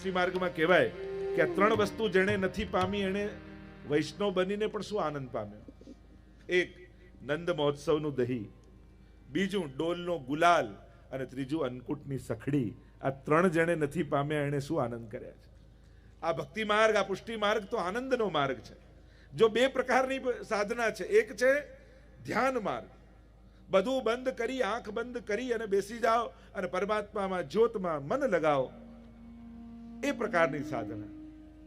પુષ્ટિ માર્ગમાં કહેવાય કે આ ત્રણ વસ્તુ જેણે નથી પામી, એણે વૈષ્ણવ બનીને પણ શું આનંદ પામ્યો? એક, નંદ મહોત્સવનું દહી. બીજું, ડોલનો ગુલાલ અને ત્રીજું, અન્નકૂટની સખડી. આ ત્રણ જેણે નથી પામ્યા, એણે શું આનંદ કર્યા છે? આ ભક્તિ માર્ગ, આ પુષ્ટિ માર્ગ તો આનંદનો માર્ગ છે. જો બે પ્રકારની સાધના છે. એક છે ધ્યાન માર્ગ. બધું બંધ કરી, આંખ બંધ કરી અને બેસી જાઓ અને પરમાત્મામાં જ્યોતમાં મન લગાવો. એ પ્રકારની સાધના.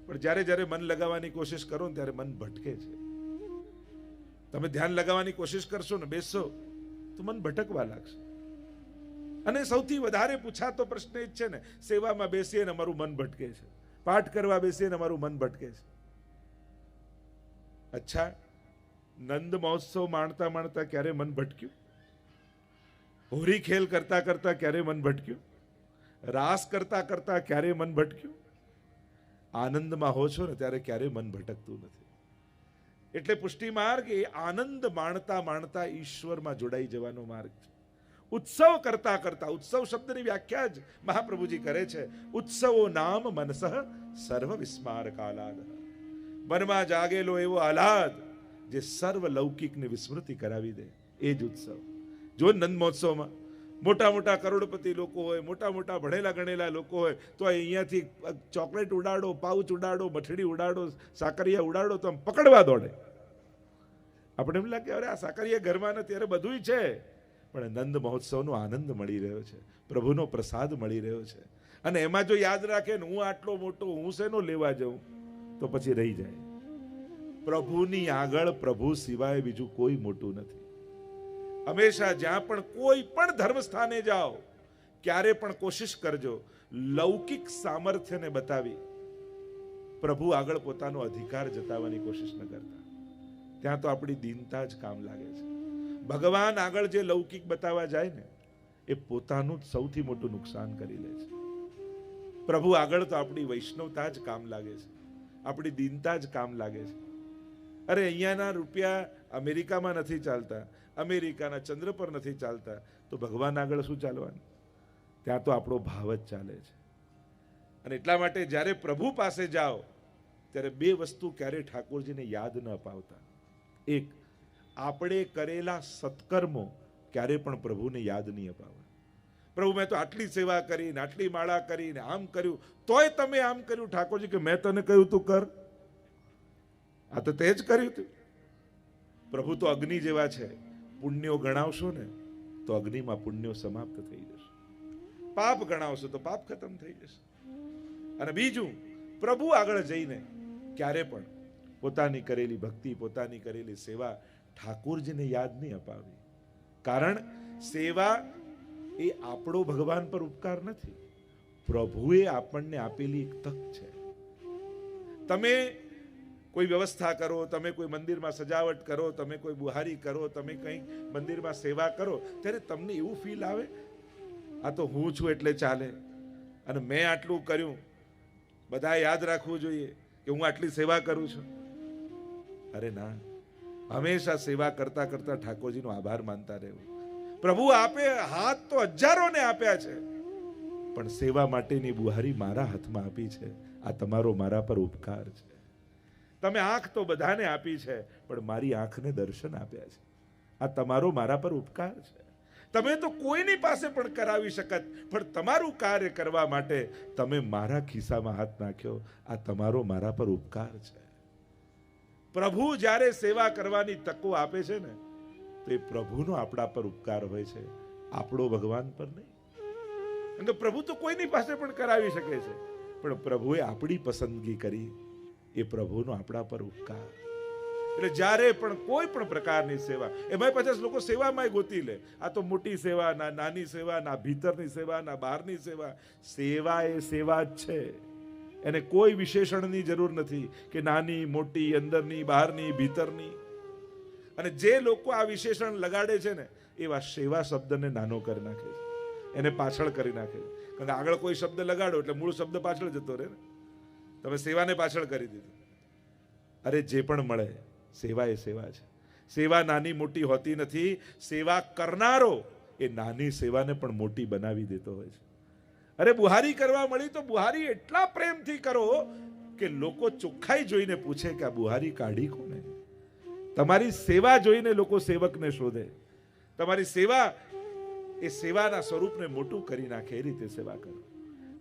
પણ જ્યારે જ્યારે મન લગાવવાની કોશિશ કરો ને ત્યારે મન ભટકે છે. તમે ધ્યાન લગાવવાની કોશિશ કરશો ને બેસશો, તો મન ભટકવા લાગશે. અને સૌથી વધારે પૂછાતો પ્રશ્ન એ જ છે ને, સેવામાં બેસીએ ને અમારું મન ભટકે છે. પાઠ કરવા બેસીએ ને અમારું મન ભટકે છે. અચ્છા, નંદ મહોત્સવ માણતા માણતા ક્યારે મન ભટક્યું? હોરી ખેલ કરતા કરતા ક્યારે મન ભટક્યું? રાસ કરતા કરતા ક્યારે મન ભટક્યું? આનંદમાં હો છો ને ત્યારે ક્યારે મન ભટકતું નથી. એટલે પુષ્ટિ માર્ગ એ આનંદ માણતા માણતા ઈશ્વરમાં જોડાઈ જવાનો માર્ગ છે. ઉત્સવ કરતા કરતા, ઉત્સવ શબ્દની વ્યાખ્યા જ મહાપ્રભુજી કરે છે. ઉત્સવો નામ મનસઃ સર્વ વિસ્મારક આલાદ મનમાં જાગેલો એવો આહલાદ જે સર્વ લૌકિકની વિસ્મૃતિ કરાવી દે. એ જ ઉત્સવ. જો નંદ મહોત્સવમાં મોટા મોટા કરોડપતિ લોકો હોય, મોટા મોટા ભણેલા ગણેલા લોકો હોય, તો અહીંયાથી ચોકલેટ ઉડાડો, પાઉચ ઉડાડો, મઠડી ઉડાડો, સાકરિયા ઉડાડો તો આમ પકડવા દોડે. આપણે એમ લાગે, અરે, આ સાકરિયા ઘરમાં નથી, અરે, બધુંય છે. પણ નંદ મહોત્સવનો આનંદ મળી રહ્યો છે, પ્રભુનો પ્રસાદ મળી રહ્યો છે. અને એમાં જો યાદ રાખે ને, હું આટલો મોટો, હું શેનો લેવા જાઉં? તો પછી રહી જાય. પ્રભુની આગળ પ્રભુ સિવાય બીજું કોઈ મોટું નથી. હંમેશા જ્યાં પણ કોઈ પણ ધર્મ સ્થાને જાઓ, ક્યારે પણ કોશિશ કરજો, લૌકિક સામર્થ્યને બતાવી. પ્રભુ આગળ પોતાનો અધિકાર જતાવવાની કોશિશ ન કરતા. ત્યાં તો આપણી દીનતા જ કામ લાગે છે. ભગવાન આગળ જે લૌકિક બતાવવા જાય ને, એ પોતાનું જ સૌથી મોટું નુકસાન કરી લે છે. પ્રભુ આગળ તો આપણી વૈષ્ણવતા જ કામ લાગે છે. આપણી દીનતા જ કામ લાગે છે. અરે અહીંયાના રૂપિયા અમેરિકામાં નથી ચાલતા. અમેરિકાના ચંદ્ર પર નથી ચાલતા, તો ભગવાન આગળ શું ચાલવાનું? ત્યાં તો આપણો ભાવ જ ચાલે છે. અને એટલા માટે જ્યારે પ્રભુ પાસે જાઓ, ત્યારે બે વસ્તુ ક્યારેય ઠાકોરજીને યાદ ન અપાવતા એક, આપણે કરેલા સત્કર્મો ક્યારે પણ પ્રભુને યાદ નહીં અપાવવા. પ્રભુ, મેં તો આટલી સેવા કરીને, આટલી માળા કરીને આમ કર્યું, તોય તમે આમ કર્યું. ઠાકોરજી કે, મેં તને કહ્યું તું કર. આ તો તે જ કર્યું તું. પ્રભુ તો અગ્નિ જેવા છે. પુણ્યો ગણાવશો ને, તો અગ્નિમાં પુણ્યો સમાપ્ત થઈ જશે. પાપ ગણાવશો તો પાપ ખતમ થઈ જશે. અને બીજું, પ્રભુ આગળ જઈને ક્યારે પણ પોતાની કરેલી ભક્તિ, પોતાની કરેલી સેવા ઠાકોરજીને યાદ નહીં અપાવી. કારણ સેવા એ આપણો ભગવાન પર ઉપકાર નથી. પ્રભુએ આપણને આપેલી એક તક છે. તમે કોઈ વ્યવસ્થા કરો, તમે કોઈ મંદિરમાં સજાવટ કરો, તમે કોઈ બુહારી કરો, તમે કંઈક મંદિરમાં સેવા કરો, ત્યારે તમને એવું ફીલ આવે, આ તો હું છું એટલે ચાલે. અને મેં આટલું કર્યું. બધા યાદ રાખવું જોઈએ કે હું આટલી સેવા કરું છું. અરે ના. હંમેશા સેવા કરતા કરતા ઠાકોરજીનો આભાર માનતા રહેવું. પ્રભુ, આપે હાથ તો હજારોને આપ્યા છે. પણ સેવા માટેની બુહારી મારા હાથમાં આપી છે. આ તમારો મારા પર ઉપકાર છે. તમે આંખ તો બધાને આપી છે, પણ મારી આંખને દર્શન આપ્યા છે. આ તમારો મારા પર ઉપકાર છે. તમે તો કોઈની પાસે પણ કરાવી શકત, પણ તમારું કાર્ય કરવા માટે તમે મારા ખિસ્સામાં હાથ નાખ્યો. આ તમારો મારા પર ઉપકાર છે. પ્રભુ જ્યારે સેવા કરવાની તકો આપે છે ને, તો એ પ્રભુનો આપણા પર ઉપકાર હોય છે. આપણો ભગવાન પર નહીં. કારણ પ્રભુ તો કોઈની પાસે પણ કરાવી શકે છે. પણ પ્રભુએ આપણી પસંદગી કરી. એ પ્રભુનો આપણા પર ઉપકાર. એટલે જ્યારે પણ કોઈ પણ પ્રકારની સેવા એમાં પાછા લોકો સેવામાં ગોતી લે. આ તો મોટી સેવા, ના નાની સેવા, ના ભીતરની સેવા, ના બહારની સેવા. સેવા એ સેવા જ છે. એને કોઈ વિશેષણની જરૂર નથી કે નાની, મોટી, અંદરની, બહારની, ભીતરની. અને જે લોકો આ વિશેષણ લગાડે છે ને, એવા સેવા શબ્દને નાનો કરી નાખે છે. એને પાછળ કરી નાખે છે. કારણ કે આગળ કોઈ શબ્દ લગાડો એટલે મૂળ શબ્દ પાછળ જતો રહે ને. તમે સેવાને પાછળ કરી દીધું. અરે જે પણ મળે, સેવા એ સેવા છે. સેવા નાની મોટી હોતી નથી, સેવા કરનારો એ નાની સેવાને પણ મોટી બનાવી દેતો હોય છે. અરે બુહારી કરવા મળી તો બુહારી એટલા પ્રેમથી કરો કે લોકો ચોખ્ખાઈ જોઈને પૂછે કે આ બુહારી કાઢી કોને? તમારી સેવા જોઈને લોકો સેવકને શોધે. તમારી સેવા એ સેવાના સ્વરૂપને મોટું કરી નાખે, એ રીતે સેવા કરો.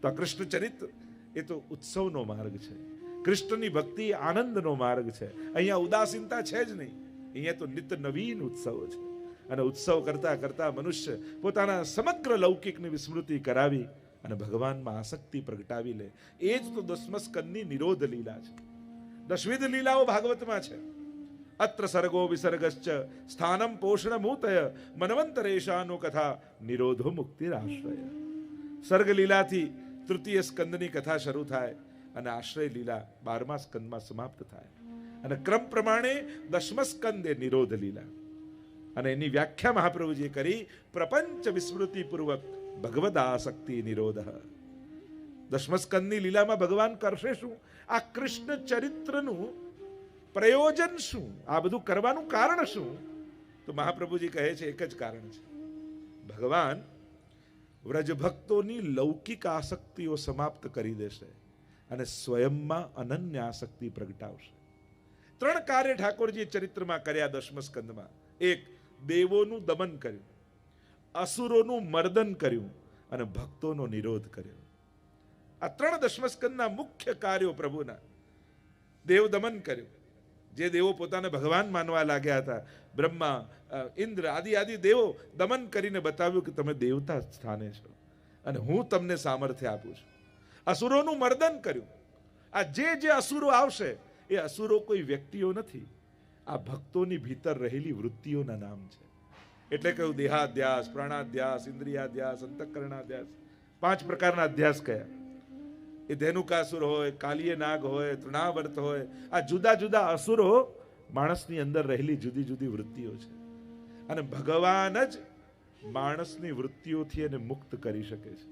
તો આ કૃષ્ણ ચરિત્ર એ તો ઉત્સવનો માર્ગ છે. કૃષ્ણની ભક્તિ આનંદનો માર્ગ છે. અહીંયા ઉદાસીનતા છે જ નહીં. અહીંયા તો નિત્ય નવીન ઉત્સવ છે. અને ઉત્સવ કરતા કરતા મનુષ્ય પોતાના સમગ્ર લૌકિકની વિસ્મૃતિ કરાવી અને ભગવાનમાં આસક્તિ પ્રગટાવી લે. એ જ તો દસમ સ્કંદની નિરોધ લીલા છે. દશવિધ લીલાઓ ભાગવતમાં છે. અત્ર સર્ગો વિસર્ગશ્ચ સ્થાનમ પોષણ મૂતય મનવંતરેશાનો કથા નિરોધો મુક્તિરાશ્રય. સર્ગ લીલાથી તૃતીય સ્કંદની કથા શરૂ થાય અને આશ્રય લીલા બારમા સ્કંદમાં સમાપ્ત થાય. અને ક્રમ પ્રમાણે દશમ સ્કંદે નિરોધ લીલા. અને એની વ્યાખ્યા મહાપ્રભુજીએ કરી, પ્રપંચ વિસ્મૃતિપૂર્વક ભગવદ આસક્તિ નિરોધ દશમસ્કંદની લીલામાં ભગવાન કરશે શું? આ કૃષ્ણ ચરિત્રનું પ્રયોજન શું? આ બધું કરવાનું કારણ શું? તો મહાપ્રભુજી કહે છે, એક જ કારણ છે. ભગવાન વ્રજ ભક્તોની લૌકિક આસક્તિઓ સમાપ્ત કરી દેશે અને સ્વયંમાં અનન્ય આસક્તિ પ્રગટાવશે. ત્રણ કાર્ય ઠાકોરજી ચરિત્રમાં કર્યા દશમ સ્કંદમાં એક, દેવોનું દમન કર્યું. અસુરોનું મર્દન કર્યું અને ભક્તોનો નિરોધ કર્યો. આ ત્રણ દશમસ્કંદના મુખ્ય કાર્યો પ્રભુના. દેવ દમન કર્યું. જે દેવો પોતાને ભગવાન માનવા લાગ્યા હતા. બ્રહ્મા ઇન્દ્ર આદિ આદિ દેવો દમન કરીને બતાવ્યું કે તમે દેવતા સ્થાને છો. અને હું તમને સામર્થ્ય આપું છું. અસુરોનું મર્દન કર્યું. આ જે જે અસુરો આવશે, એ અસુરો કોઈ વ્યક્તિઓ નથી. આ ભક્તોની ભીતર રહેલી વૃત્તિઓના નામ છે. એટલે કહ્યું દેહાધ્યાસ, પ્રાણાધ્યાસ, ઇન્દ્રિયાધ્યાસ, અંતઃકરણાધ્યાસ. પાંચ પ્રકારના અધ્યાસ કયા? એ ધેનુકાસુર હોય કાલીય નાગ હોય, તૃણાવર્ત હોય, આ જુદા જુદા અસુરો માણસની અંદર રહેલી જુદી જુદી વૃત્તિઓ છે. અને ભગવાન જ માણસની વૃત્તિઓથી એને મુક્ત કરી શકે છે.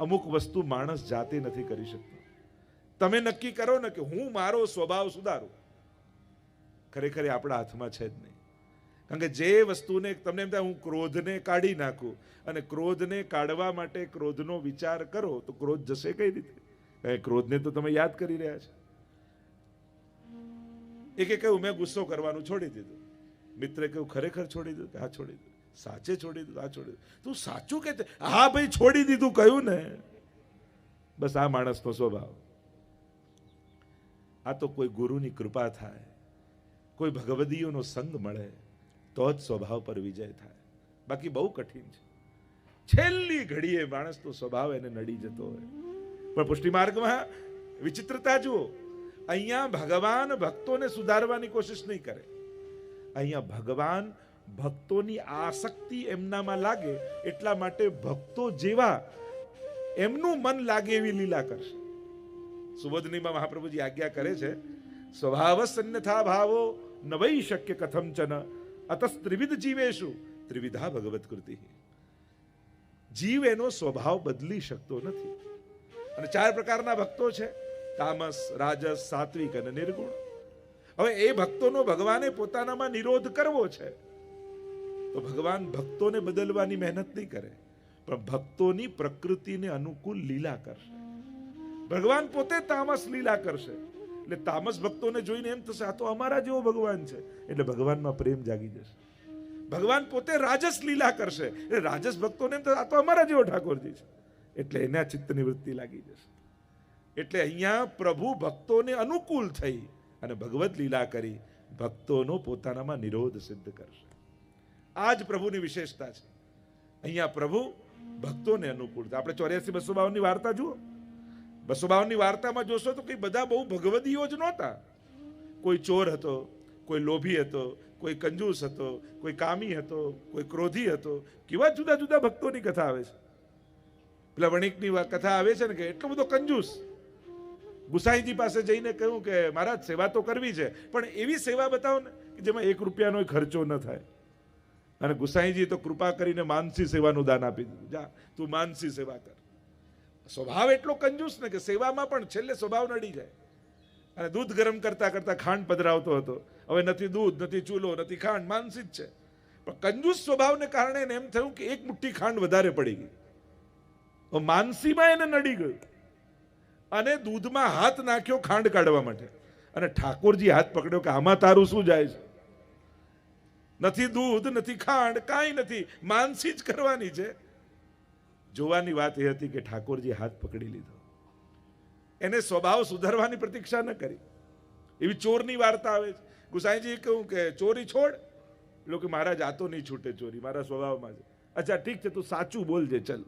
અમુક વસ્તુ માણસ જાતે નથી કરી શકતો. તમે નક્કી કરો ને કે હું મારો સ્વભાવ સુધારું. ખરેખર આપણા હાથમાં છે જ નહીં. કારણ કે જે વસ્તુને તમને એમ થાય હું ક્રોધને કાઢી નાખું અને ક્રોધને કાઢવા માટે ક્રોધનો વિચાર કરો તો ક્રોધ જશે કઈ રીતે? ક્રોધને તો તમે યાદ કરી રહ્યા છો. એકે કહ્યું, મેં ગુસ્સો કરવાનું છોડી દીધું. મિત્રે કહ્યું, ખરેખર છોડી દીધું? હા, છોડી દીધું. સાચે છોડી દીધું? હા, છોડી દીધું. તું સાચું કે હા, ભાઈ, છોડી દીધું, કહ્યું ને. બસ આ માણસનો સ્વભાવ. આ તો કોઈ ગુરુની કૃપા થાય, કોઈ ભગવદીઓનો સંગ મળે, તો જ સ્વભાવ પર વિજય થાય. બાકી બહુ કઠિન છે. છેલ્લી ઘડીએ માણસનો સ્વભાવ એને નડી જતો હોય. પણ પુષ્ટિ માર્ગમાં વિચિત્રતા જુઓ. અહીંયા ભગવાન ભક્તોને સુધારવાની કોશિશ નહીં કરે. અહીંયા ભગવાન ભક્તોની આસક્તિ એમનામાં લાગે એટલા માટે ભક્તો જેવા એમનું મન લાગે એવી લીલા કરશે. સુબોધનીમાં મહાપ્રભુજી આજ્ઞા કરે છે સ્વભાવ સન્યથા ભાવો નવઈ શક્ય કથમ ચન અતસ ત્રિવિધ જીવેશુ ત્રિવિધા ભગવત કૃતિ જીવ એનો સ્વભાવ બદલી શકતો નથી. અને ચાર પ્રકારના ભક્તો છે. તામસ, રાજસ, સાત્વિક અને નિર્ગુણ. હવે એ ભક્તોનો ભગવાને પોતાનામાં નિરોધ કરવો છે. તો ભગવાન ભક્તોને બદલવાની મહેનત નહીં કરે, પણ ભક્તોની પ્રકૃતિને અનુકૂળ લીલા કરશે. ભગવાન પોતે તામસ લીલા કરશે. એટલે તામસ ભક્તોને જોઈને એમ થશે, આ તો અમારા જેવો ભગવાન છે. એટલે ભગવાનમાં પ્રેમ જાગી જશે. ભગવાન પોતે રાજસ લીલા કરશે. એટલે રાજસ ભક્તોને એમ થશે, આ તો અમારા જેવો ઠાકોરજી છે. એટલે એના ચિત્તની વૃત્તિ લાગી જશે. એટલે અહીંયા પ્રભુ ભક્તોને અનુકૂળ થઈ અને ભગવત લીલા કરી ભક્તોનો પોતાનામાં નિરોધ સિદ્ધ કરશે. આ જ પ્રભુની વિશેષતા છે. અહીંયા પ્રભુ ભક્તોને અનુકૂળ છે આપણે ચોર્યાસી બસો બાવનની વાર્તા જુઓ. બસો બાવનની વાર્તામાં જોશો તો કંઈ બધા બહુ ભગવદીઓ જ નહોતા. કોઈ ચોર હતો, કોઈ લોભી હતો, કોઈ કંજૂસ હતો, કોઈ કામી હતો, કોઈ ક્રોધી હતો. કેવા જુદા જુદા ભક્તોની કથા આવે છે. પેલા વણિકની કથા આવે છે ને કે એટલો બધો કંજૂસ. ગુસાઈજી પાસે જઈને કહ્યું કે, મહારાજ, સેવા તો કરવી છે, પણ એવી સેવા બતાવો ને કે જેમાં એક રૂપિયાનો ખર્ચો ન થાય. અને ગુસાઈજી તો કૃપા કરીને માનસી સેવાનું દાન આપી દીધું. જા, તું માનસી સેવા કર. સ્વભાવ એટલો કંજૂસ ને કે સેવામાં પણ છેલ્લે સ્વભાવ નડી જાય. અને દૂધ ગરમ કરતા કરતા ખાંડ પધરાવતો હતો. હવે નથી દૂધ, નથી ચૂલો, નથી ખાંડ, માનસી જ છે. પણ કંજૂસ સ્વભાવને કારણે એમ થયું કે એક મુઠ્ઠી ખાંડ વધારે પડી ગઈ. માનસીમાં એને નડી ગયું. અને દૂધમાં હાથ નાખ્યો ખાંડ કાઢવા માટે. અને ઠાકોરજી હાથ પકડ્યો કે આમાં તારું શું જાય છે? નથી દૂધ, નથી ખાંડ, કાંઈ નથી. માનસી જ કરવાની છે. જોવાની વાત એ હતી કે ઠાકોરજી હાથ પકડી લીધો. એને સ્વભાવ સુધારવાની પ્રતીક્ષા ન કરી. એવી ચોરની વાર્તા આવે છે. ગુસાઈજી કહું કે ચોરી છોડ. લોકો મારા જાતો નહીં છૂટે ચોરી, મારા સ્વભાવમાં છે. અચ્છા, ઠીક છે, તું સાચું બોલજે, ચલ.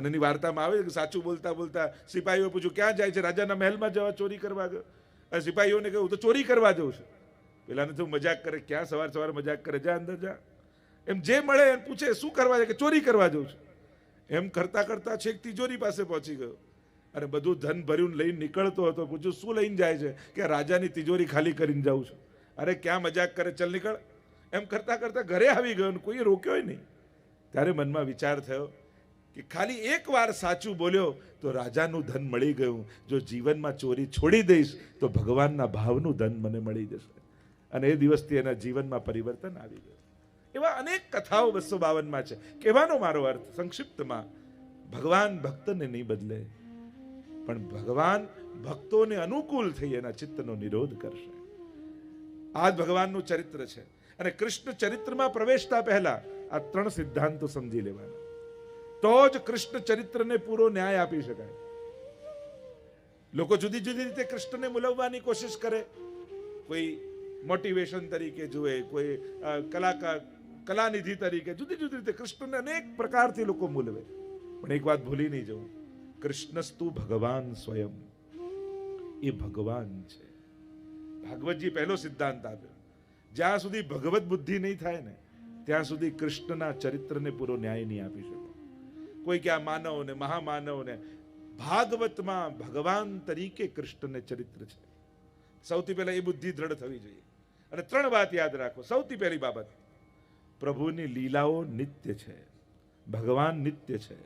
અને એની વાર્તામાં આવે કે સાચું બોલતા બોલતા સિપાહીઓ પૂછ્યું, ક્યાં જાય છે? રાજાના મહેલમાં જવા ચોરી કરવા ગયો? અને સિપાહીઓને કહ્યું તો ચોરી કરવા જઉં છું. પેલાને તો મજાક કરે, ક્યાં સવાર સવાર મજાક કરે? જા, અંદર જા. એમ જે મળે એમ પૂછે, શું કરવા જાય? કે ચોરી કરવા જઉં છું? એમ કરતા કરતા છેક તિજોરી પાસે પહોંચી ગયો. અને બધું ધન ભર્યું લઈને નીકળતો હતો, પૂછ્યું, શું લઈને જાય છે? કે રાજાની તિજોરી ખાલી કરીને જાઉં છું. અરે, ક્યાં મજાક કરે? ચલ નીકળ. એમ કરતા કરતા ઘરે આવી ગયો ને કોઈએ રોક્યો નહીં. ત્યારે મનમાં વિચાર થયો કે ખાલી એક વાર સાચું બોલ્યો તો રાજાનું ધન મળી ગયું. જો જીવનમાં ચોરી છોડી દઈશ, તો ભગવાનના ભાવનું ધન મને મળી જશે. અને એ દિવસથી એના જીવનમાં પરિવર્તન આવી ગયું. એવા અનેક કથાઓ બસો બાવનમાં છે. કહેવાનો મારો અર્થ, સંક્ષિપ્તમાં, ભગવાન ભક્તને નહીં બદલે, પણ ભગવાન ભક્તોને અનુકૂળ થઈ એના ચિત્તનો નિરોધ કરશે. આ જ ભગવાનનું ચરિત્ર છે. અને કૃષ્ણ ચરિત્રમાં પ્રવેશતા પહેલા આ ત્રણ સિદ્ધાંતો સમજી લેવાના. તો જ કૃષ્ણ ચરિત્રને પૂરો ન્યાય આપી શકાય. લોકો જુદી જુદી રીતે કૃષ્ણને મુલવવાની કોશિશ કરે. કોઈ મોટિવેશન તરીકે જુએ, કોઈ કલાકાર, કલાનિધિ તરીકે જુદી જુદી રીતે કૃષ્ણને અનેક પ્રકારથી લોકો મૂલવે પણ એક વાત ભૂલી નહીં જવું. કૃષ્ણસ્તુ ભગવાન સ્વયં. એ ભગવાન છે. ભાગવતજી પહેલો સિદ્ધાંત આપ્યો. જ્યાં સુધી ભગવત બુદ્ધિ નહીં થાય ને, ત્યાં સુધી કૃષ્ણના ચરિત્રને પૂરો ન્યાય નહીં આપી શકો. કોઈ કે આ માનવ ને ભાગવતમાં ભગવાન તરીકે કૃષ્ણને ચરિત્ર છે. સૌથી પહેલા એ બુદ્ધિ દ્રઢ થવી જોઈએ. અને ત્રણ વાત યાદ રાખો. સૌથી પહેલી બાબત, પ્રભુની લીલાઓ નિત્ય છે. ભગવાન નિત્ય છે.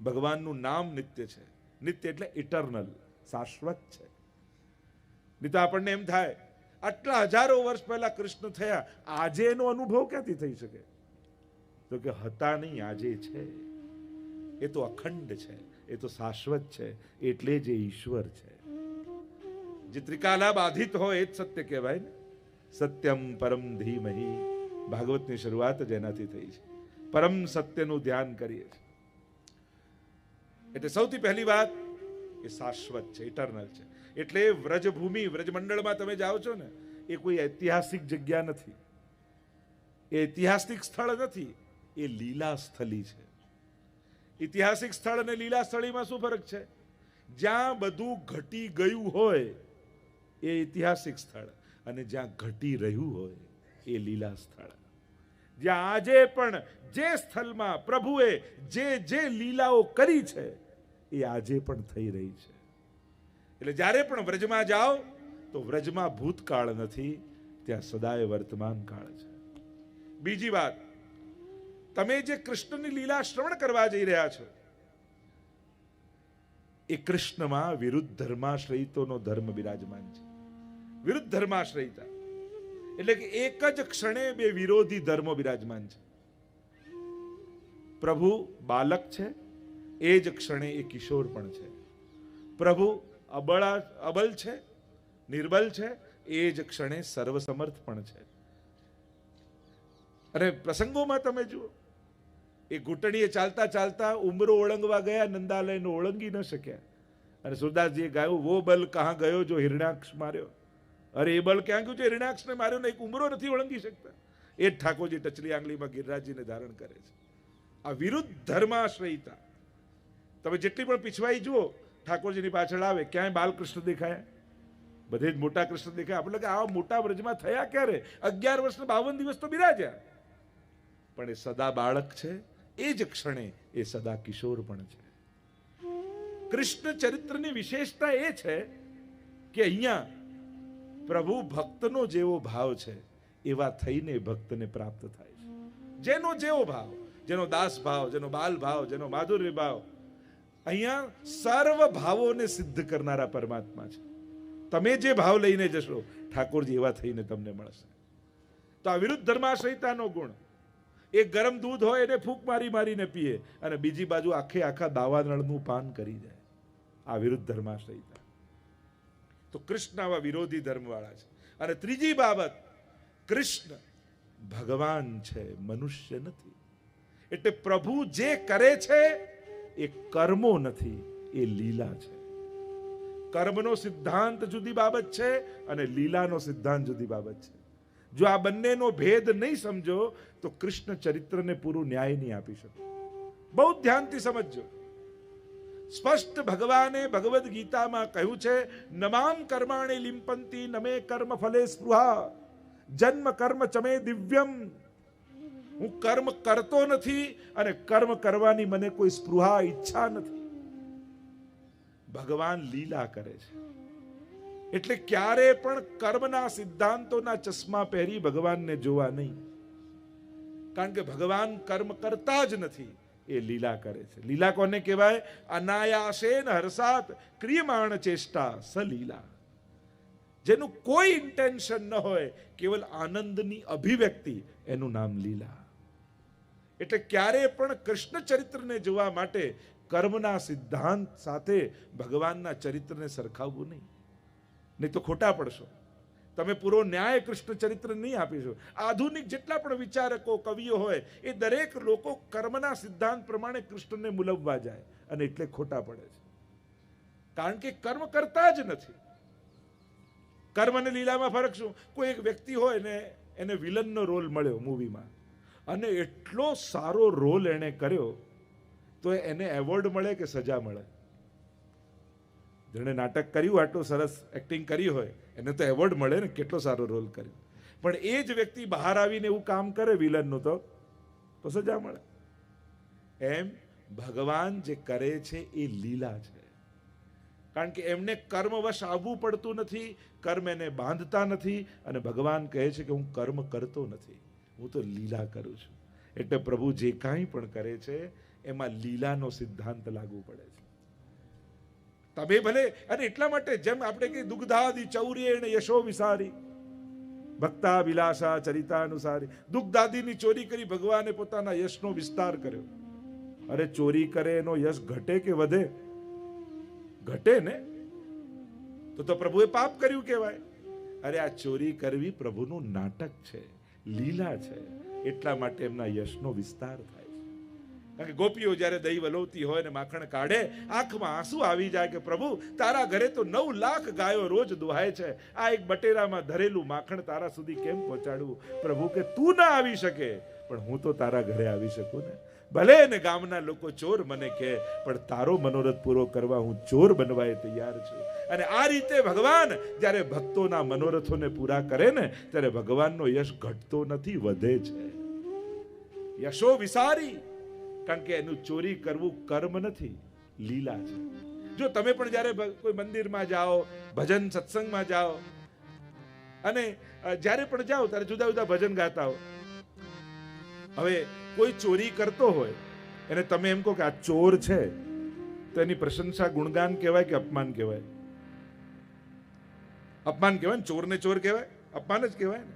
ભગવાનનું નામ નિત્ય છે. નિત્ય એટલે ઇટરનલ શાશ્વત છે. નહીં તો આપણને એમ થાય, આટલા હજારો વર્ષ પહેલા કૃષ્ણ થયા આજે એનો અનુભવ ક્યાંથી થઈ શકે? તો કે હતા નહીં, આજે છે. એ તો અખંડ છે, એ તો શાશ્વત છે, એટલે જ ઈશ્વર છે. જે ત્રિકાલા બાધિત હોય એ જ સત્ય કહેવાય ને. સત્યમ પરમ ધીમહી. ભાગવતની શરૂઆત જ એનાથી થઈ છે. પરમ સત્યનું ધ્યાન કરીએ છીએ. એટલે સૌથી પહેલી વાત એ શાશ્વત છે ઇટરનલ છે. એટલે વ્રજભૂમિ, વ્રજમંડળમાં તમે જાઓ છો ને, એ કોઈ ઐતિહાસિક જગ્યા નથી. એ ઐતિહાસિક સ્થળ નથી. એ લીલા સ્થલી છે. ઐતિહાસિક સ્થળ અને લીલા સ્થળીમાં શું ફરક છે? જ્યાં બધું ઘટી ગયું હોય, એ ઐતિહાસિક સ્થળ. અને જ્યાં ઘટી રહ્યું હોય, એ લીલા સ્થળ. જ્યાં આજે પણ જે સ્થળમાં પ્રભુએ જે જે લીલાઓ કરી છે, એ આજે પણ થઈ રહી છે. એટલે જ્યારે પણ વ્રજમાં જાઓ, તો વ્રજમાં ભૂતકાળ નથી, ત્યાં સદાય વર્તમાન કાળ છે. બીજી વાત તમે જે કૃષ્ણની લીલા શ્રવણ કરવા જઈ રહ્યા છો, એ કૃષ્ણમાં વિરુદ્ધ ધર્માશ્રયિતોનો ધર્મ બિરાજમાન છે. વિરુદ્ધ ધર્માશ્રયિતા. એટલે કે એક જ ક્ષણે બે વિરોધી ધર્મો બિરાજમાન છે. પ્રભુ બાલક છે, એ જ ક્ષણે એ કિશોર પણ છે. પ્રભુ અબળા, અબલ છે, નિર્બલ છે, એ જ ક્ષણે સર્વસમર્થ પણ છે. અને પ્રસંગોમાં તમે જુઓ એ ઘૂંટણીએ ચાલતા ચાલતા ઉમરો ઓળંગવા ગયા, નંદાલયનો ઓળંગી ન શક્યા. અને સુરદાસજીએ ગાયું, વો બલ કહા ગયો જો હિરણાક્ષ માર્યો? અરે, એ બળ ક્યાં ગયું છે? હિરણાક્ષને માર્યો ને એક ઉમરો નથી ઓળંગી શકતા. એ જ ઠાકોરજી ટચલી આંગળીમાં ગિરિરાજજીને ધારણ કરે છે. આ વિરુદ્ધ ધર્માશ્રયિતા. તમે જેટલી પણ પીછવાઈ જુઓ, ઠાકોરજીની પાછળ આવે, ક્યાંય બાલકૃષ્ણ દેખાયા? બધે જ મોટા કૃષ્ણ દેખાય. આપણે કે આવા મોટા વ્રજમાં થયા ક્યારે? અગિયાર વર્ષ બાવન દિવસ તો બિરાજ્યા. પણ એ સદા બાળક છે. એ જ ક્ષણે એ સદા કિશોર પણ છે. કૃષ્ણ ચરિત્રની વિશેષતા એ છે કે અહીંયા પ્રભુ ભક્તનો જેવો ભાવ છે, એવા થઈને ભક્તને પ્રાપ્ત થાય છે. જેનો જેવો ભાવ, જેનો દાસ ભાવ, જેનો બાલ ભાવ, જેનો માધુર્ય ભાવ, અહીંયા સર્વ ભાવોને સિદ્ધ કરનારા પરમાત્મા છે. તમે જે ભાવ લઈને જશો, ઠાકોરજી એવા થઈને તમને મળશે. તો આ વિરુદ્ધ ધર્માશ્રયતાનો ગુણ એક ગરમ દૂધ હોય એને ફૂંક મારી મારીને પીએ અને બીજી બાજુ આખે આખા દાવાનળનું પાન કરી જાય આ વિરુદ્ધ ધર્માશ્રયતા તો કૃષ્ણ આવા વિરોધી ધર્મવાળા છે. અને ત્રીજી બાબત, કૃષ્ણ ભગવાન છે, મનુષ્ય નથી. એટલે પ્રભુ જે કરે છે, એ કર્મો નથી, એ લીલા છે. કર્મનો સિદ્ધાંત જુદી બાબત છે અને લીલાનો સિદ્ધાંત જુદી બાબત છે. જો આ બંનેનો ભેદ નહીં સમજો, તો કૃષ્ણ ચરિત્રને પૂરું ન્યાય નહીં આપી શકો. બહુ ધ્યાનથી સમજજો. સ્પષ્ટ ભગવાને ભગવદ્ ગીતામાં કહ્યું છે નમામ કર્માણે લિંપંતી નમે કર્મ ફલે સ્પૃહા, જન્મ કર્મ ચમે દિવ્યમ. હું કર્મ કરતો નથી અને કર્મ કરવાની મને કોઈ સ્પૃહા ઈચ્છા નથી. ભગવાન લીલા કરે છે. એટલે ક્યારે પણ કર્મના સિદ્ધાંતોના ચશ્મા પહેરી ભગવાનને જોવા નહીં. કારણ કે ભગવાન કર્મ કરતા જ નથી, એ લીલા કરે છે. લીલા કોને કહેવાય? અનાયાસેન હર્ષાત ક્રિયમાણ ચેષ્ટા સલીલા જેનું કોઈ ઇન્ટેન્શન ન હોય, કેવલ આનંદની અભિવ્યક્તિ, એનું નામ લીલા. એટલે ક્યારે પણ કૃષ્ણ ચરિત્રને જોવા માટે કર્મના સિદ્ધાંત સાથે ભગવાનના ચરિત્રને સરખાવવું નહીં. નહીં તો ખોટા પડશો. તમે પૂરો ન્યાય કૃષ્ણ ચરિત્ર નહીં આપીશો આધુનિક જેટલા પણ વિચારકો, કવિઓ હોય, એ દરેક લોકો કર્મના સિદ્ધાંત પ્રમાણે કૃષ્ણને મુલવવા જાય અને એટલે ખોટા પડે છે. કારણ કે કર્મ કરતા જ નથી. કર્મ અને લીલામાં ફરક શું? કોઈ એક વ્યક્તિ હોય ને, એને વિલનનો રોલ મળ્યો મૂવીમાં. અને એટલો સારો રોલ એણે કર્યો, તો એને એવોર્ડ મળે કે સજા મળે? જેણે નાટક કર્યું, આટલું સરસ એક્ટિંગ કરી હોય, એને તો એવોર્ડ મળે ને, કેટલો સારો રોલ કર્યો. પણ એ જ વ્યક્તિ બહાર આવીને એવું કામ કરે વિલનનું તો તો સજા મળે. એમ ભગવાન જે કરે છે એ લીલા છે. કારણ કે એમને કર્મવશ આવવું પડતું નથી, કર્મ એને બાંધતા નથી, અને ભગવાન કહે છે કે હું કર્મ કરતો નથી, હું તો લીલા કરું છું. એટલે પ્રભુ જે કાંઈ પણ કરે છે, એમાં લીલાનો સિદ્ધાંત લાગુ પડે છે. તમે ભલે, અને એટલા માટે જેમ આપણે કે દુગ્ધાદિ અને યશો વિસારી. ભક્તા વિલાસા ચરિતા અનુસારી દુગ્ધાદીની ચોરી કરી ભગવાને પોતાના યશનો વિસ્તાર કર્યો. અરે ચોરી કરે એનો યશ ઘટે કે વધે? ઘટે ને? તો તો પ્રભુએ પાપ કર્યું કહેવાય. અરે આ ચોરી કરવી પ્રભુનું નાટક છે, લીલા છે. એટલા માટે એમના યશનો વિસ્તાર થાય. કારણ કે ગોપીઓ જ્યારે દહીં વલોવતી હોય ને માખણ કાઢે, આંખમાં આંસુ આવી જાય કે પ્રભુ, તારા ઘરે તો નવ લાખ ગાયો રોજ દુહાય છે. આ એક બટેરામાં ધરેલું માખણ તારા સુધી કેમ પહોંચાડવું? પ્રભુ કે તું ના આવી શકે, પણ હું તો તારા ઘરે આવી શકું ને. ભલે ને ગામના લોકો ચોર મને કહે, પણ તારો મનોરથ પૂરો કરવા હું ચોર બનવાય તૈયાર છું. અને આ રીતે ભગવાન જ્યારે ભક્તોના મનોરથોને પૂરા કરે ને, ત્યારે ભગવાનનો યશ ઘટતો નથી, વધે છે. યશો વિસારી. કારણ કે એનું ચોરી કરવું કર્મ નથી, લીલા છે. જો તમે પણ જ્યારે કોઈ મંદિરમાં જાઓ, ભજન સત્સંગમાં જાઓ, અને જ્યારે પણ જાઓ, ત્યારે જુદા જુદા ભજન ગાતા હો. હવે કોઈ ચોરી કરતો હોય, એને તમે એમ કહો કે આ ચોર છે, તો એની પ્રશંસા ગુણગાન કહેવાય કે અપમાન કહેવાય? અપમાન કહેવાય ને? ચોરને ચોર કહેવાય? અપમાન જ કહેવાય ને?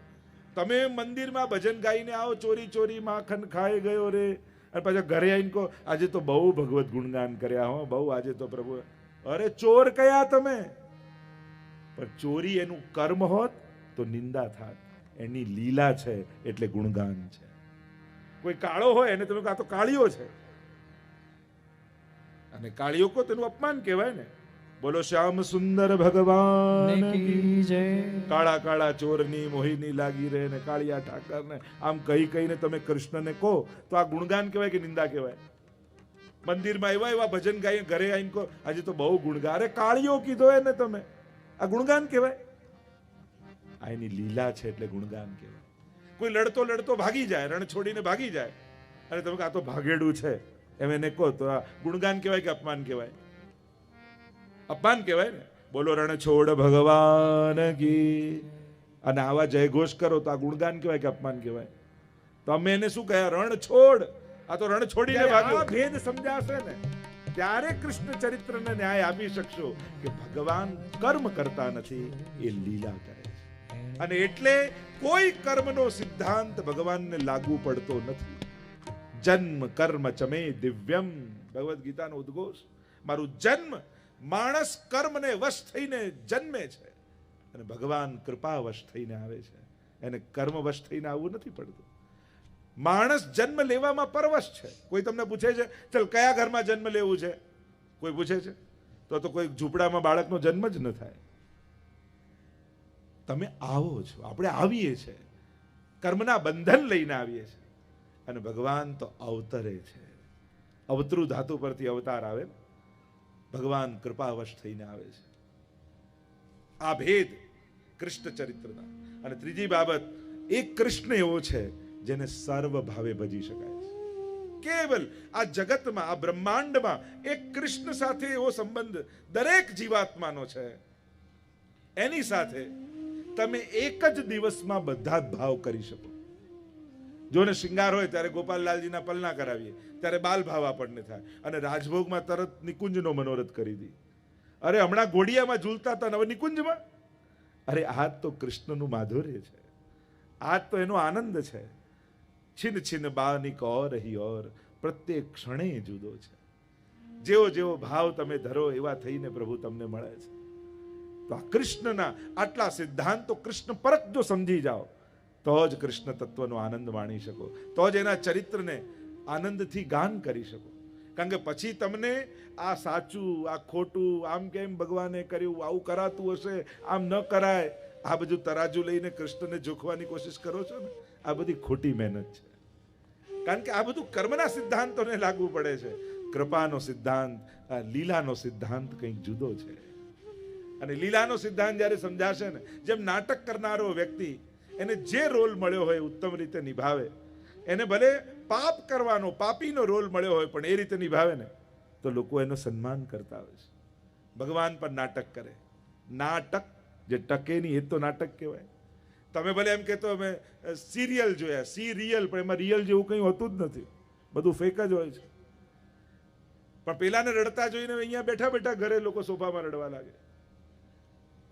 તમે મંદિરમાં ભજન ગાઈને આવો, ચોરી ચોરી માખણ ખાઈ ગયો રે અને પાછો ઘરે આવીને કહો, આજે તો બહુ ભગવત ગુણગાન કર્યા હો, બહુ આજે તો પ્રભુ. અરે ચોર કયા તમે? પણ ચોરી એનું કર્મ હોત તો નિંદા થાત. એની લીલા છે એટલે ગુણગાન છે. કોઈ કાળો હોય એને તમે કાં તો કાળિયો છે. અને કાળિયો કો તેનું અપમાન કહેવાય ને. બોલો શ્યામ સુંદર ભગવાન. કાળા કાળા ચોરની મોહિની લાગી રહે ને કાળિયા ઠાકરને. આમ કહી કહીને તમે કૃષ્ણને કહો તો આ ગુણગાન કહેવાય કે નિંદા કહેવાય? મંદિરમાં એવા એવા ભજન ગાઈ ઘરે આવીને કહો આજે તો બહુ ગુણગા અરે કાળિયો કીધો એને તમે. આ ગુણગાન કહેવાય? આ એની લીલા છે એટલે ગુણગાન કહેવાય. કોઈ લડતો લડતો ભાગી જાય રણ છોડીને ભાગી જાય. અને તમે આ તો ભાગેડું છે. એમ એને કહો તો આ ગુણગાન કહેવાય કે અપમાન કહેવાય? અપમાન કહેવાય ને. બોલો રણ છોડ ભગવાન કી. અને આવા જયઘોષ કરો તો આ ગુણગાન કહેવાય કે અપમાન કહેવાય? તો અમે એને શું કહ્યા? રણ છોડ. આ તો રણ છોડીને ભાગ્યો. ભેદ સમજાશે ને. ત્યારે કૃષ્ણ ચરિત્રને ન્યાય આપી શકશો કે ભગવાન કર્મ કરતા નથી એ લીલા કરે છે. અને એટલે કોઈ કર્મનો સિદ્ધાંત ભગવાનને લાગુ પડતો નથી. જન્મ કર્મ ચમે દિવ્યમ. ભગવદ્ ગીતાનો ઉદ્ઘોષ. મારું જન્મ માણસ કર્મને વશ થઈને જન્મે છે. અને ભગવાન કૃપા વશ થઈને આવે છે. એને કર્મ વશ થઈને આવવું નથી પડતું. માણસ જન્મ લેવામાં પરવશ છે. કોઈ તમને પૂછે છે, ચલ, કયા ઘરમાં જન્મ લેવું છે? કોઈ પૂછે છે, તો તો કોઈ ઝૂંપડામાં બાળકનો જન્મ જ ન થાય. તમે આવો છો. આપણે આવીએ છીએ કર્મના બંધન લઈને આવીએ છીએ અને ભગવાન તો અવતરે છે. અવતરું ધાતુ પરથી અવતાર આવે ભગવાન કૃપાવશ થઈને આવે છે. આ ભેદ કૃષ્ણ ચરિત્રના. અને ત્રીજી બાબત, એક કૃષ્ણ એવો છે જેને સર્વ ભાવે ભજી શકાય છે. કેવલ આ જગતમાં, આ બ્રહ્માંડમાં એક કૃષ્ણ સાથે એવો સંબંધ દરેક જીવાત્માનો છે. એની સાથે તમે એક જ દિવસમાં બધા જ ભાવ કરી શકો. જોને શિંગાર હોય ત્યારે ગોપાલલાલજીના પલના કરાવીએ, ત્યારે બાલ ભાવ આપણને થાય. અને રાજભોગમાં તરત નિકુંજનો મનોરથ કરી દી. અરે, હમણાં ઘોડિયામાં ઝૂલતા હતા હવે નિકુંજમાં? અરે આ તો કૃષ્ણનું માધુર્ય છે. આ તો એનો આનંદ છે. છિન છિન બાની ઓર હિ ઓર પ્રત્યેક ક્ષણે જુદો છે. જેવો જેવો ભાવ તમે ધરો એવા થઈને પ્રભુ તમને મળે છે. તો આ કૃષ્ણના આટલા સિદ્ધાંતો કૃષ્ણ પરત જો સમજી જાઓ તો જ કૃષ્ણ તત્વનો આનંદ માણી શકો. તો જ એના ચરિત્રને આનંદથી ગાન કરી શકો. કારણ કે પછી તમને આ સાચું, આ ખોટું, આમ કેમ ભગવાને કર્યું, આવું કરાતું હશે, આમ ન કરાય, આ બધું તરાજુ લઈને કૃષ્ણને જોખવાની કોશિશ કરો છો ને? આ બધી ખોટી મહેનત છે. કારણ કે આ બધું કર્મના સિદ્ધાંતોને લાગુ પડે છે. કૃપાનો સિદ્ધાંત લીલાનો સિદ્ધાંત કંઈક જુદો છે. અને લીલાનો સિદ્ધાંત જ્યારે સમજાશે ને, જેમ નાટક કરનારો વ્યક્તિ એને જે રોલ મળ્યો હોય ઉત્તમ રીતે નિભાવે. એને ભલે પાપ કરવાનો, પાપીનો રોલ મળ્યો હોય, પણ એ રીતે નિભાવે ને, તો લોકો એનો સન્માન કરતા હોય છે. ભગવાન પણ નાટક કરે. નાટક, જે ટકે નહીં, એ તો નાટક કહેવાય. તમે ભલે એમ કહેતો અમે સિરિયલ જોયા, સિરિયલ, પણ એમાં રિયલ જેવું કંઈ હોતું જ નથી. બધું ફેક જ હોય છે. પણ પેલાને રડતા જોઈને અહીંયા બેઠા બેઠા ઘરે લોકો સોફામાં રડવા લાગે.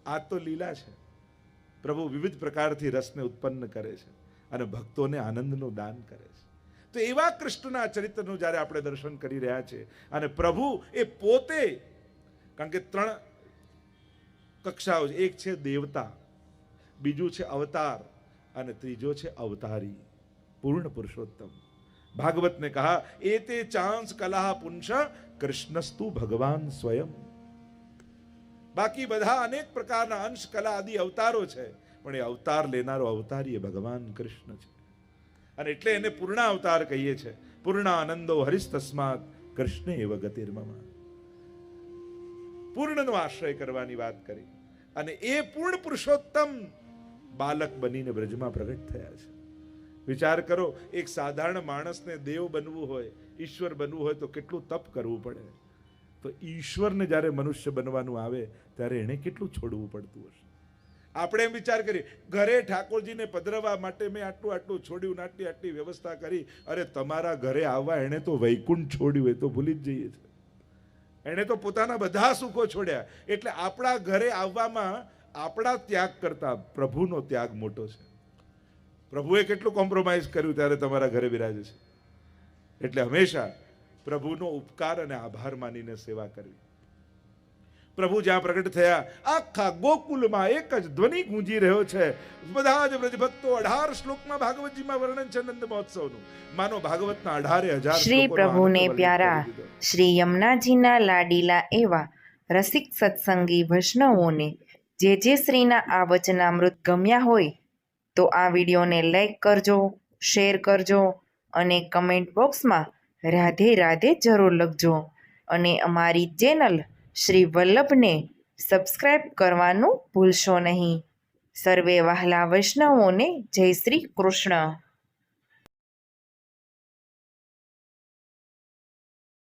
આ તો લીલા છે. પ્રભુ વિવિધ પ્રકારથી રસને ઉત્પન્ન કરે છે અને ભક્તોને આનંદનું દાન કરે છે. તો એવા કૃષ્ણના ચરિત્રનું જ્યારે આપણે દર્શન કરી રહ્યા છે અને પ્રભુ એ પોતે, કારણ કે ત્રણ કક્ષાઓ છે, એક છે દેવતા, બીજું છે અવતાર અને ત્રીજો છે અવતારી, પૂર્ણ પુરુષોત્તમ. ભાગવતને કહા એ તે ચાંસ કલા પુંશ કૃષ્ણસ્તુ ભગવાન સ્વયં. બાકી બધા અનેક પ્રકારના અંશ, કલા આદિ અવતારો છે. પણ એ અવતાર લેનારો અવતારી એ ભગવાન કૃષ્ણ છે. અને એટલે એને પૂર્ણ અવતાર કહીએ છે. પૂર્ણ આનંદો હરિસ તસ્માત એવ ગતિર્મમાં. પૂર્ણનો આશ્રય કરવાની વાત કરી. અને એ પૂર્ણ પુરુષોત્તમ બાલક બનીને બ્રજમાં પ્રગટ થયા છે. વિચાર કરો, એક સાધારણ માણસને દેવ બનવું હોય, ઈશ્વર બનવું હોય તો કેટલું તપ કરવું પડે. તો ઈશ્વરને જ્યારે મનુષ્ય બનવાનું આવે, ત્યારે એણે કેટલું છોડવું પડતું હશે? આપણે એમ વિચાર કરીએ, ઘરે ઠાકોરજીને પધરાવવા માટે મેં આટલું આટલું છોડ્યું આટલી આટલી વ્યવસ્થા કરી, અરે તમારા ઘરે આવવા એણે તો વૈકુંઠ છોડ્યું, એ તો ભૂલી જ જઈએ છે એણે તો પોતાના બધા સુખો છોડ્યા. એટલે આપણા ઘરે આવવામાં આપણા ત્યાગ કરતા પ્રભુનો ત્યાગ મોટો છે. પ્રભુએ કેટલું કોમ્પ્રોમાઇઝ કર્યું ત્યારે તમારા ઘરે બિરાજે છે? એટલે હંમેશા પ્રભુનો ઉપકાર અને આભાર માનીને સેવા કરવી. પ્રભુ જ્યાં પ્રગટ થયા આખા ગોકુલમાં એક જ ધ્વનિ ગુંજી રહ્યો છે. બધા જ વ્રજભક્તો અઢાર શ્લોકમાં ભાગવતજીમાં વર્ણન છે નંદ મહોત્સવનું. માનો ભાગવતના અઢારે હજાર શ્રી પ્રભુને પ્યારા શ્રી યમુનાજીના લાડીલા એવા રસિક સત્સંગી વૈષ્ણવોને જે જે શ્રીના આ વચનામૃત ગમ્યા હોય તો આ વિડીયોને લાઈક કરજો શેર કરજો અને કમેન્ટ બોક્સમાં રાધે રાધે જરૂર લખજો. અને અમારી ચેનલ શ્રી વલ્લભને સબસ્ક્રાઈબ કરવાનું ભૂલશો નહીં. સર્વે વહાલા વૈષ્ણવોને જય શ્રી કૃષ્ણ.